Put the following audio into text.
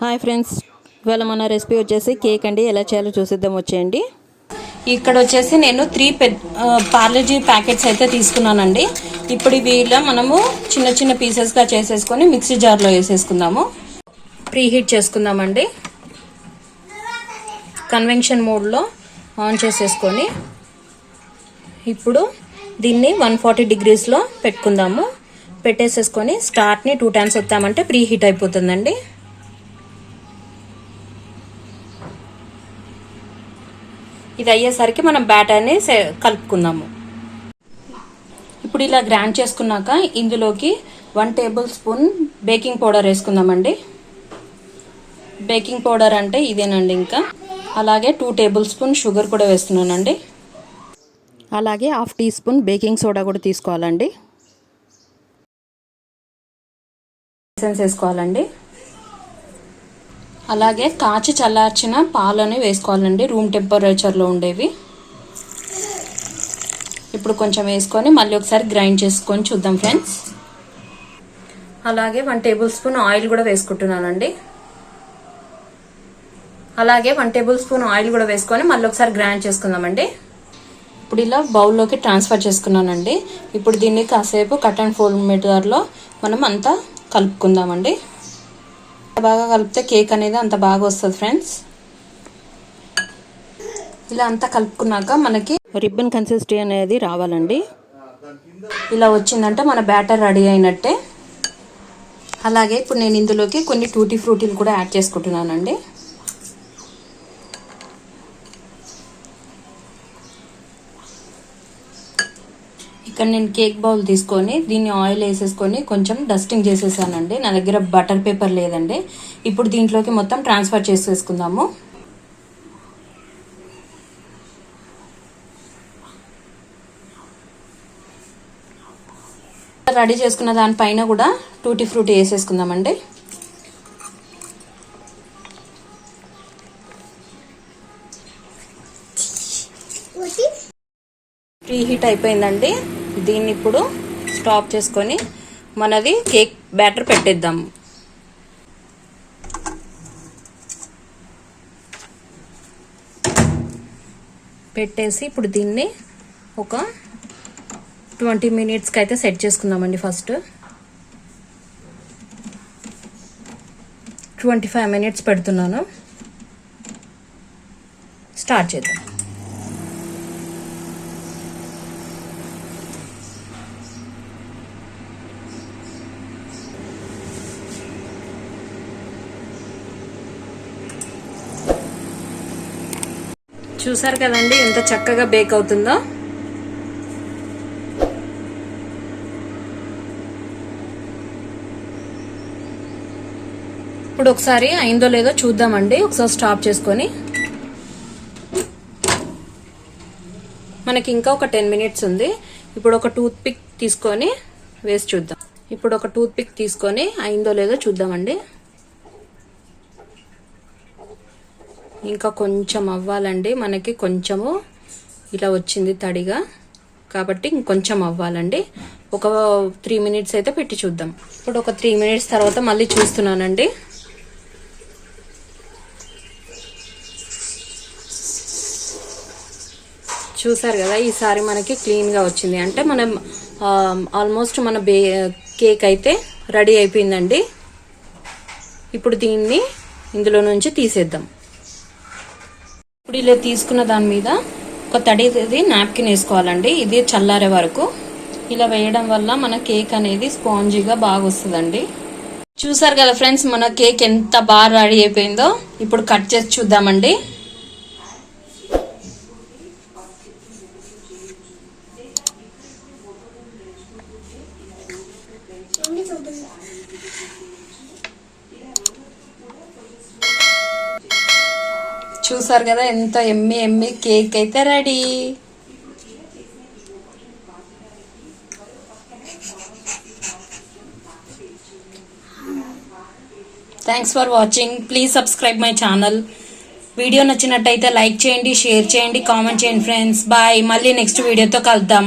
Hi friends ఇవాళ మన recipe వచ్చేసి కేక్ అండి. ఎలా చేయాలో చూసిద్దాం వచ్చేయండి. ఇక్కడ వచ్చేసి నేను త్రీ పెద్ద పార్లేజీ ప్యాకెట్స్ అయితే తీసుకున్నానండి. ఇప్పుడు వీళ్ళ మనము చిన్న చిన్న పీసెస్గా చేసేసుకొని మిక్సీ జార్లో వేసేసుకుందాము. ప్రీ హీట్ చేసుకుందామండి కన్వెన్షన్ మోడ్లో ఆన్ చేసేసుకొని ఇప్పుడు దీన్ని వన్ ఫార్టీ డిగ్రీస్లో పెట్టుకుందాము. పెట్టేసేసుకొని స్టార్ట్ని టూ టైమ్స్ ఎత్తామంటే ప్రీ హీట్ అయిపోతుందండి. ఇది అయ్యేసరికి మనం బ్యాటర్ని సే- కలుపుకుందాము. ఇప్పుడు ఇలా గ్రైండ్ చేసుకున్నాక ఇందులోకి one tablespoon baking powder వేసుకుందామండి. బేకింగ్ పౌడర్ అంటే ఇదేనండి ఇంకా. అలాగే టూ టేబుల్ స్పూన్ షుగర్ కూడా వేస్తున్నానండి. అలాగే half teaspoon baking soda కూడా తీసుకోవాలండి. ఎసెన్స్ వేసుకోవాలండి. అలాగే కాచి చల్లార్చిన పాలని వేసుకోవాలండి. రూమ్ టెంపరేచర్లో ఉండేవి. ఇప్పుడు కొంచెం వేసుకొని మళ్ళీ ఒకసారి గ్రైండ్ చేసుకొని చూద్దాం ఫ్రెండ్స్. అలాగే వన్ టేబుల్ స్పూన్ ఆయిల్ కూడా వేసుకుంటున్నానండి. అలాగే వన్ టేబుల్ స్పూన్ ఆయిల్ కూడా వేసుకొని మళ్ళీ ఒకసారి గ్రైండ్ చేసుకుందామండి. ఇప్పుడు ఇలా బౌల్లోకి ట్రాన్స్ఫర్ చేసుకున్నానండి. ఇప్పుడు దీన్ని కాసేపు కట్ అండ్ ఫోల్డ్ మీటర్లో మనం అంతా కలుపుకుందామండి. బాగా కలిపితే కేక్ అనేది అంత బాగా వస్తుంది ఫ్రెండ్స్. ఇలా అంతా కలుపుకున్నాక మనకి రిబ్బన్ కన్సిస్టెన్సీ అనేది రావాలండి. ఇలా వచ్చిందంటే మన బ్యాటర్ రెడీ అయినట్టే. అలాగే ఇప్పుడు నేను ఇందులోకి కొన్ని టూటీ ఫ్రూటీలు కూడా యాడ్ చేసుకుంటున్నానండి. ఇక్కడ నేను కేక్ బౌల్ తీసుకొని దీన్ని ఆయిల్ వేసేసుకొని కొంచెం డస్టింగ్ చేసేసానండి. నా దగ్గర బటర్ పేపర్ లేదండి. ఇప్పుడు దీంట్లోకి మొత్తం ట్రాన్స్ఫర్ చేసేసుకుందాము. రెడీ చేసుకున్న దానిపైన కూడా టూటీ ఫ్రూటీ వేసేసుకుందామండి. ప్రీ హీట్ అయిపోయిందండి. దీన్ని ఇప్పుడు స్టాప్ చేసుకొని మనది కేక్ బ్యాటర్ పెట్టేద్దాం. పెట్టేసి ఇప్పుడు దీన్ని ఒక ట్వంటీ మినిట్స్కి అయితే సెట్ చేసుకుందామండి ఫస్ట్ ట్వంటీ ఫైవ్ మినిట్స్ పెడుతున్నాను. స్టార్ట్ చేద్దాం. చూసారు కదండి ఎంత చక్కగా బేక్ అవుతుందో. ఇప్పుడు ఒకసారి అయిందో లేదో చూద్దామండి ఒకసారి స్టాప్ చేసుకొని. మనకి ఇంకా ఒక టెన్ మినిట్స్ ఉంది. ఇప్పుడు ఒక టూత్ పిక్ తీసుకొని వేసి చూద్దాం. ఇప్పుడు ఒక టూత్ పిక్ తీసుకొని అయిందో లేదో చూద్దామండి. ఇంకా కొంచెం అవ్వాలండి. మనకి కొంచెము ఇలా వచ్చింది తడిగా. కాబట్టి ఇంకొంచెం అవ్వాలండి. ఒక త్రీ మినిట్స్ అయితే పెట్టి చూద్దాం. ఇప్పుడు ఒక త్రీ మినిట్స్ తర్వాత మళ్ళీ చూస్తున్నానండి. చూసారు కదా ఈసారి మనకి క్లీన్గా వచ్చింది. అంటే మనం ఆల్మోస్ట్ మన బే కేక్ అయితే రెడీ అయిపోయిందండి. ఇప్పుడు దీన్ని ఇందులో నుంచి తీసేద్దాం. ఇప్పుడు ఇలా తీసుకున్న దాని మీద ఒక తడిది నాప్కిన్ వేసుకోవాలండి. ఇది చల్లారే వరకు. ఇలా వేయడం వల్ల మన కేక్ అనేది స్పాంజీగా బాగా వస్తుందండి. చూసారు కదా ఫ్రెండ్స్ మన కేక్ ఎంత బాగా రెడీ అయిపోయిందో. ఇప్పుడు కట్ చేసి చూద్దామండి. చూసారు కదా ఎంత ఎమ్మి ఎమ్మి కేక్ అయితే ready. Thanks for watching please subscribe my channel video నచ్చినట్టయితే లైక్ చేయండి షేర్ చేయండి కామెంట్ చేయండి ఫ్రెండ్స్ బాయ్ మళ్ళీ నెక్స్ట్ వీడియోతో కలుద్దాం.